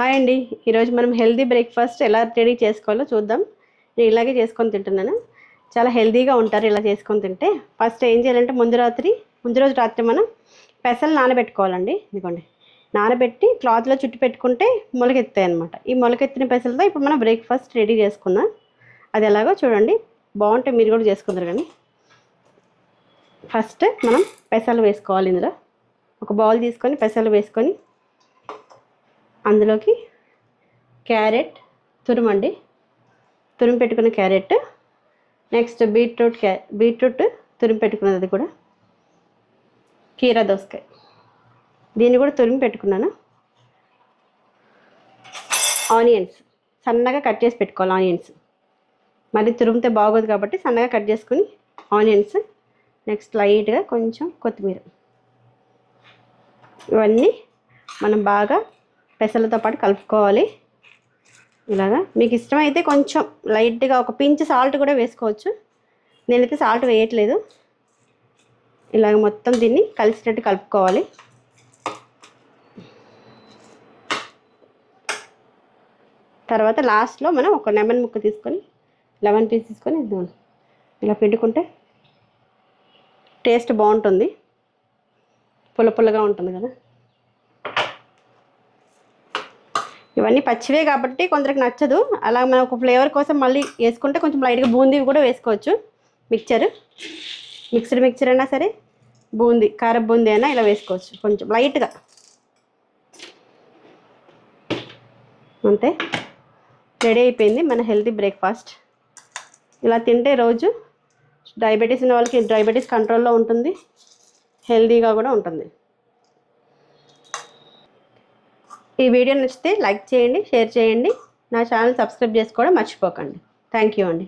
Hi అండి. ఈరోజు మనం హెల్దీ బ్రేక్ఫాస్ట్ ఎలా రెడీ చేసుకోవాలో చూద్దాం. నేను ఇలాగే చేసుకొని తింటున్నాను. చాలా హెల్దీగా ఉంటారు ఇలా చేసుకొని తింటే. ఫస్ట్ ఏం చేయాలంటే ముందు రాత్రి ముందు రోజు రాత్రి మనం పెసలు నానబెట్టుకోవాలండి. ఇదిగోండి. నానబెట్టి క్లాత్లో చుట్టి పెట్టుకుంటే మొలకెత్తాయి అనమాట ఈ మొలకెత్తిన పెసలతో ఇప్పుడు మనం బ్రేక్ఫాస్ట్ రెడీ చేసుకుందాం. అది ఎలాగో చూడండి. బాగుంటే మీరు కూడా చేసుకుందరు కానీ. ఫస్ట్ మనం పెసలు వేసుకోవాలి ఇందులో. ఒక బౌల్ తీసుకొని పెసలు వేసుకొని అందులోకి క్యారెట్ తురుమండి. తురిమి పెట్టుకున్న క్యారెట్ నెక్స్ట్ బీట్రూట్ క్యా బీట్రూట్ తురిమి పెట్టుకున్నది అది కూడా కీరా దోసకాయ. దీన్ని కూడా తురిమి పెట్టుకున్నాను. ఆనియన్స్ సన్నగా కట్ చేసి పెట్టుకోవాలి ఆనియన్స్. మరి తురిమితే బాగోదు కాబట్టి సన్నగా కట్ చేసుకుని ఆనియన్స్ నెక్స్ట్ లైట్గా కొంచెం కొత్తిమీర. ఇవన్నీ మనం బాగా పెసలతో పాటు కలుపుకోవాలి. ఇలాగా. మీకు ఇష్టమైతే కొంచెం లైట్గా ఒక పించ్ సాల్ట్ కూడా వేసుకోవచ్చు. నేనైతే సాల్ట్ వేయట్లేదు. ఇలాగ మొత్తం దీన్ని కలిసేటట్టు కలుపుకోవాలి. తర్వాత లాస్ట్లో మనం ఒక లెమన్ ముక్క తీసుకొని లెమన్ పీస్ తీసుకొని ఇద్దాం. ఇలా పిండుకుంటే టేస్ట్ బాగుంటుంది. పుల్ల పుల్లగా ఉంటుంది కదా. ఇవన్నీ పచ్చివే కాబట్టి కొందరికి నచ్చదు. అలా మనం ఒక ఫ్లేవర్ కోసం మళ్ళీ వేసుకుంటే కొంచెం లైట్గా బూందీ కూడా వేసుకోవచ్చు. మిక్చర్. మిక్స్డ్ మిక్చర్ అయినా సరే బూందీ కార బూందీ అయినా ఇలా వేసుకోవచ్చు కొంచెం లైట్గా. అంతే. రెడీ అయిపోయింది మన హెల్తీ బ్రేక్ఫాస్ట్. ఇలా తింటే రోజు డయాబెటీస్ ఉన్న వాళ్ళకి డయాబెటీస్ కంట్రోల్లో ఉంటుంది. హెల్తీగా కూడా ఉంటుంది. ఈ వీడియో నచ్చితే లైక్ చేయండి షేర్ చేయండి. నా ఛానల్ సబ్స్క్రైబ్ చేసుకోవడం మర్చిపోకండి. థ్యాంక్ యూ అండి.